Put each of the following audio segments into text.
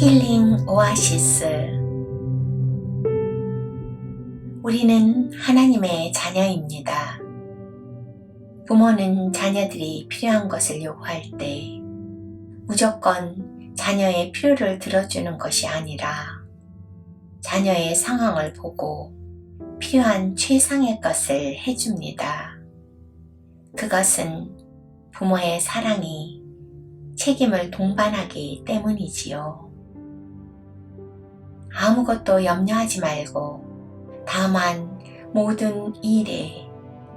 힐링 오아시스 우리는 하나님의 자녀입니다. 부모는 자녀들이 필요한 것을 요구할 때 무조건 자녀의 필요를 들어주는 것이 아니라 자녀의 상황을 보고 필요한 최상의 것을 해줍니다. 그것은 부모의 사랑이 책임을 동반하기 때문이지요. 아무것도 염려하지 말고 다만 모든 일에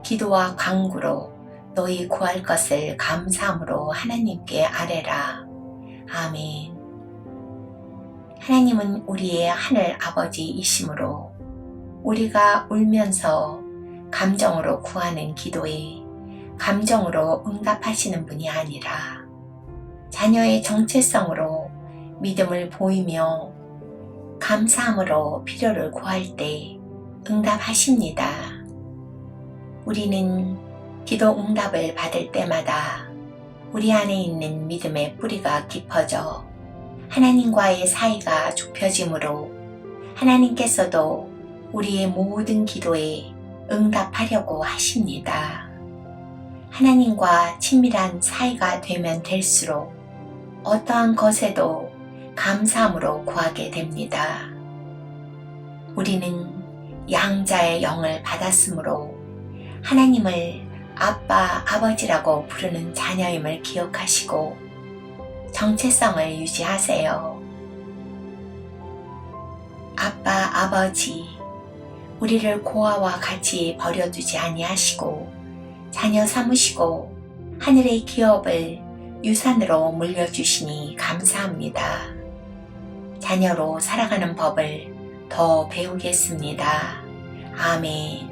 기도와 강구로 너희 구할 것을 감사함으로 하나님께 아뢰라. 아멘. 하나님은 우리의 하늘 아버지이시므로 우리가 울면서 감정으로 구하는 기도에 감정으로 응답하시는 분이 아니라 자녀의 정체성으로 믿음을 보이며 감사함으로 필요를 구할 때 응답하십니다. 우리는 기도 응답을 받을 때마다 우리 안에 있는 믿음의 뿌리가 깊어져 하나님과의 사이가 좁혀지므로 하나님께서도 우리의 모든 기도에 응답하려고 하십니다. 하나님과 친밀한 사이가 되면 될수록 어떠한 것에도 감사함으로 구하게 됩니다. 우리는 양자의 영을 받았으므로 하나님을 아빠, 아버지라고 부르는 자녀임을 기억하시고 정체성을 유지하세요. 아빠, 아버지, 우리를 고아와 같이 버려두지 아니하시고 자녀 삼으시고 하늘의 기업을 유산으로 물려주시니 감사합니다. 자녀로 살아가는 법을 더 배우겠습니다. 아멘.